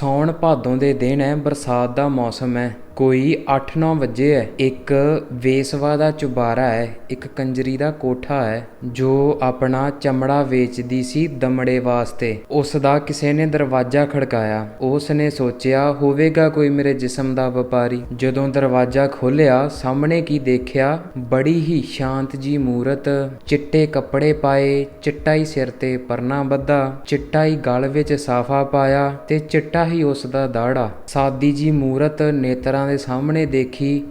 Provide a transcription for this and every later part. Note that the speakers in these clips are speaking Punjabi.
ਸਾਉਣ ਭਾਦੋਂ ਦੇ ਦਿਨ ਹੈ ਬਰਸਾਤ ਦਾ ਮੌਸਮ ਹੈ। ਕੋਈ 8-9 ਵਜੇ ਹੈ ਇੱਕ ਵੇਸਵਾ ਦਾ ਚੁਬਾਰਾ ਹੈ ਇੱਕ ਕੰਜਰੀ ਦਾ ਕੋਠਾ ਹੈ ਜੋ ਆਪਣਾ ਚਮੜਾ ਵੇਚਦੀ ਸੀ ਦਮੜੇ ਵਾਸਤੇ। ਉਸ ਦਾ ਕਿਸੇ ਨੇ ਦਰਵਾਜ਼ਾ ਖੜਕਾਇਆ। ਉਸ ਨੇ ਸੋਚਿਆ, ਹੋਵੇਗਾ ਕੋਈ ਮੇਰੇ ਜਿਸਮ ਦਾ ਵਪਾਰੀ? ਜਦੋਂ ਦਰਵਾਜ਼ਾ ਖੋਲ੍ਹਿਆ, ਸਾਹਮਣੇ ਕੀ ਦੇਖਿਆ? ਬੜੀ ਹੀ ਸ਼ਾਂਤ ਜੀ ਮੂਰਤ, ਚਿੱਟੇ ਕੱਪੜੇ ਪਾਏ ਚਿੱਟਾ ਹੀ ਸਿਰ ਤੇ ਪਰਨਾ ਬੱਧਾ ਚਿੱਟਾ ਹੀ ਗਲ ਵਿੱਚ ਸਾਫਾ ਪਾਇਆ ਤੇ ਚਿੱਟਾ ਹੀ ਉਸ ਦਾ ਦਾੜਾ ਸਾਦੀ ਜੀ ਮੂਰਤ ਨੇਤਰਾਂ ਦੇ ਸਾਹਮਣੇ ਦੇਖੀ,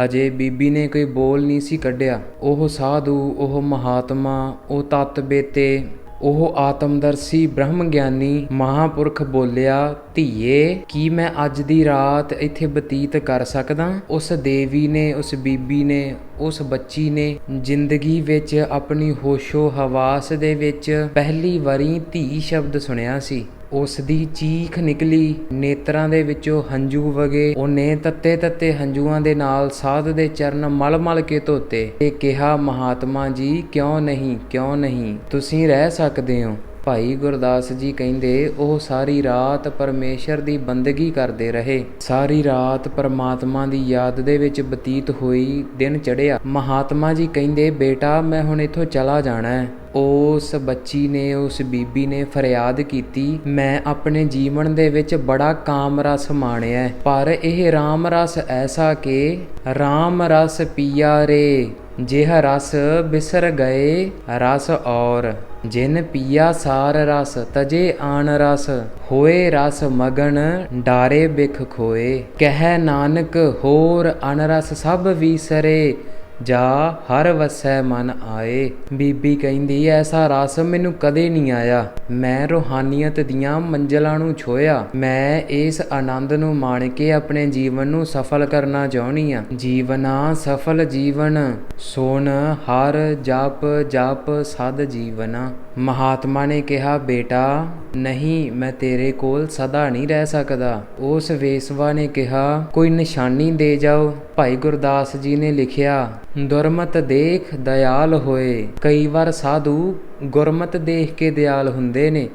ਹਜੇ ਬੀਬੀ ਨੇ ਕੋਈ ਬੋਲ ਨਹੀਂ ਸੀ ਕੱਢਿਆ। ਉਹ ਸਾਧੂ, ਉਹ ਮਹਾਤਮਾ, ਉਹ ਤਤ ਬੇਤੇ, ਉਹ ਆਤਮਦਰਸ਼ੀ ਬ੍ਰਹਮ ਗਿਆਨੀ ਮਹਾਪੁਰਖ ਬੋਲਿਆ, ਧੀਏ, ਕੀ ਮੈਂ ਅੱਜ ਦੀ ਰਾਤ ਇੱਥੇ ਬਤੀਤ ਕਰ ਸਕਦਾ? ਉਸ ਦੇਵੀ ਨੇ, ਉਸ ਬੀਬੀ ਨੇ, ਉਸ ਬੱਚੀ ਨੇ ਜ਼ਿੰਦਗੀ ਵਿੱਚ ਆਪਣੀ ਹੋਸ਼ੋ ਹਵਾਸ ਦੇ ਵਿੱਚ ਪਹਿਲੀ ਵਾਰੀ ਧੀ ਸ਼ਬਦ ਸੁਣਿਆ ਸੀ। ਉਸ ਦੀ ਚੀਖ ਨਿਕਲੀ। ਨੇਤਰਾਂ ਦੇ ਵਿੱਚੋਂ ਹੰਝੂ ਵਗੇ। ਉਹਨੇ ਤੱਤੇ ਤੱਤੇ ਹੰਝੂਆਂ ਦੇ ਨਾਲ ਸਾਧ ਦੇ ਚਰਨ ਮਲ ਮਲ ਕੇ ਧੋਤੇ। ਤੇ ਕਿਹਾ, ਮਹਾਤਮਾ ਜੀ, ਕਿਉਂ ਨਹੀਂ ਕਿਉਂ ਨਹੀਂ? ਤੁਸੀਂ ਰਹਿ ਸਕਦੇ ਹੋ। ਭਾਈ ਗੁਰਦਾਸ ਜੀ ਕਹਿੰਦੇ, ਉਹ ਸਾਰੀ ਰਾਤ ਪਰਮੇਸ਼ਰ ਦੀ ਬੰਦਗੀ ਕਰਦੇ ਰਹੇ। ਸਾਰੀ ਰਾਤ ਪਰਮਾਤਮਾ ਦੀ ਯਾਦ ਦੇ ਵਿੱਚ ਬਤੀਤ ਹੋਈ, ਦਿਨ ਚੜ੍ਹਿਆ। ਮਹਾਤਮਾ ਜੀ ਕਹਿੰਦੇ, ਬੇਟਾ, ਮੈਂ ਹੁਣ ਇੱਥੋਂ ਚਲਾ ਜਾਣਾ ਹੈ। ਉਸ ਬੱਚੀ ਨੇ, ਉਸ ਬੀਬੀ ਨੇ ਫਰਿਆਦ ਕੀਤੀ, ਮੈਂ ਆਪਣੇ ਜੀਵਨ ਦੇ ਵਿੱਚ ਬੜਾ ਕਾਮ ਰਸ ਮਾਣਿਆ ਪਰ ਇਹ ਰਾਮ ਰਸ ਐਸਾ ਕਿ, ਰਾਮ ਰਸ ਪੀਆ ਰੇ। ਜਿਹ ਰਸ ਬਿਸਰ ਗਏ, ਰਸ ਔਰ। ਜਿਨ ਪੀਆ ਸਾਰ ਰਸ, ਤਜੇ ਆਣ ਰਸ। ਹੋਏ ਰਸ ਮਗਨ, ਡਾਰੇ ਬਿਖ ਖੋਏ। ਕਹਿ ਨਾਨਕ ਹੋਰ ਅਨਰਸ ਸਭ ਵੀਸਰੇ ਜਾ ਹਰ ਵਸੈ ਮਨ ਆਏ। ਬੀਬੀ ਕਹਿੰਦੀ, ਐਸਾ ਰਸ ਮੈਨੂੰ ਕਦੇ ਨਹੀਂ ਆਇਆ। ਮੈਂ ਰੋਹਾਨੀਅਤ ਦੀਆਂ ਮੰਜ਼ਲਾਂ ਨੂੰ ਛੋਇਆ ਮੈਂ ਇਸ ਆਨੰਦ ਨੂੰ ਮਾਣ ਕੇ ਆਪਣੇ ਜੀਵਨ ਨੂੰ ਸਫਲ ਕਰਨਾ ਚਾਹੁੰਦੀ ਆ। ਜੀਵਨਾ ਸਫਲ ਜੀਵਨ, ਸੋਨ ਹਰ ਜਪ ਜਪ ਸਦ ਜੀਵਨਾ। ਮਹਾਤਮਾ ਨੇ ਕਿਹਾ, ਬੇਟਾ, ਨਹੀਂ, ਮੈਂ ਤੇਰੇ ਕੋਲ ਸਦਾ ਨਹੀਂ ਰਹਿ ਸਕਦਾ। ਉਸ ਵੇਸਵਾ ਨੇ ਕਿਹਾ, ਕੋਈ ਨਿਸ਼ਾਨੀ ਦੇ ਜਾਓ। ਭਾਈ ਗੁਰਦਾਸ ਜੀ ਨੇ ਲਿਖਿਆ ਦੁਰਮਤ ਦੇਖ ਦਇਆਲ ਹੋਏ। ਕਈ ਵਾਰ ਸਾਧੂ ਗੁਰਮਤ ਦੇਖ ਕੇ ਦਿਆਲ ਹੁੰਦੇ ਨੇ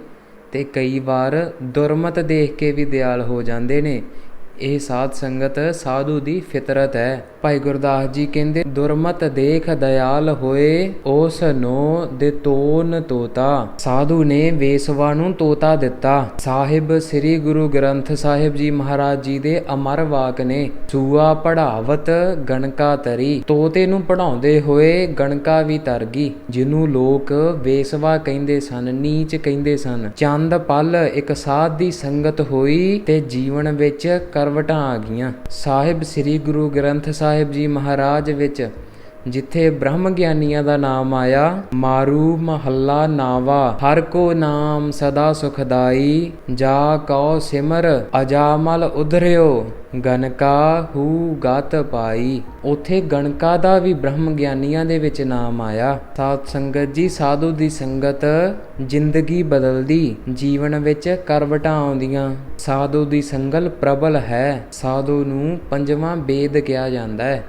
ਤੇ ਕਈ ਵਾਰ ਦੁਰਮਤ ਦੇਖ ਕੇ ਵੀ ਦਿਆਲ ਹੋ ਜਾਂਦੇ ਨੇ। ਇਹ ਸਾਧ ਸੰਗਤ ਸਾਧੂ ਦੀ ਫਿਤਰਤ ਹੈ। ਭਾਈ ਗੁਰਦਾਸ ਜੀ ਕਹਿੰਦੇ, ਦੁਰਮਤ ਦੇਖ ਦਇਆਲ ਹੋਏ ਉਸ ਨੂੰ ਦੇ ਤੋਤਾ। ਸਾਧੂ ਨੇ ਵੇਸਵਾ ਨੂੰ ਤੋਤਾ ਦਿੱਤਾ। ਸਾਹਿਬ ਸ੍ਰੀ ਗੁਰੂ ਗ੍ਰੰਥ ਸਾਹਿਬ ਜੀ ਮਹਾਰਾਜ ਜੀ ਦੇ ਅਮਰ ਵਾਕ ਨੇ, ਸੂਆ ਪੜਾਵਤ ਗਣਕਾ ਤਰੀ। ਤੋਤੇ ਨੂੰ ਪੜਾਉਂਦੇ ਹੋਏ ਗਣਕਾ ਵੀ ਤਰ ਗਈ ਜਿਹਨੂੰ ਲੋਕ ਵੇਸਵਾ ਕਹਿੰਦੇ ਸਨ, ਨੀਚ ਕਹਿੰਦੇ ਸਨ। ਚੰਦ ਪਲ ਇੱਕ ਸਾਧ ਦੀ ਸੰਗਤ ਹੋਈ ਤੇ ਜੀਵਨ ਵਿੱਚ ਕਰ ਕਰਵਟਾਂ ਆ ਗਈਆਂ। ਸਾਹਿਬ ਸ੍ਰੀ ਗੁਰੂ ਗ੍ਰੰਥ ਸਾਹਿਬ ਜੀ ਮਹਾਰਾਜ ਵਿੱਚ ਜਿੱਥੇ ਬ੍ਰਹਮ ਗਿਆਨੀਆਂ ਦਾ ਨਾਮ ਆਇਆ, ਮਾਰੂ ਮਹੱਲਾ ਨਾਵਾ। ਹਰ ਕੋ ਨਾਮ ਸਦਾ ਸੁਖਦਾਈ, ਜਾ ਕਉ ਸਿਮਰ, ਅਜਾਮਲ ਉਧਰਿਓ। ਗਨਕਾ ਹੂ ਗਤ ਪਾਈ। ਉਥੇ ਗਣਕਾ ਦਾ ਵੀ ਬ੍ਰਹਮ ਗਿਆਨੀਆਂ ਦੇ ਵਿੱਚ ਨਾਮ ਆਇਆ। ਸਾਧ ਸੰਗਤ ਜੀ, ਸਾਧੂ ਦੀ ਸੰਗਤ, ਜ਼ਿੰਦਗੀ ਬਦਲਦੀ, ਜੀਵਨ ਵਿੱਚ ਕਰਵਟਾਂ ਆਉਂਦੀਆਂ। ਸਾਧੂ ਦੀ ਸੰਗਲ ਪ੍ਰਬਲ ਹੈ। ਸਾਧੂ ਨੂੰ ਪੰਜਵਾਂ ਵੇਦ ਕਿਹਾ ਜਾਂਦਾ ਹੈ।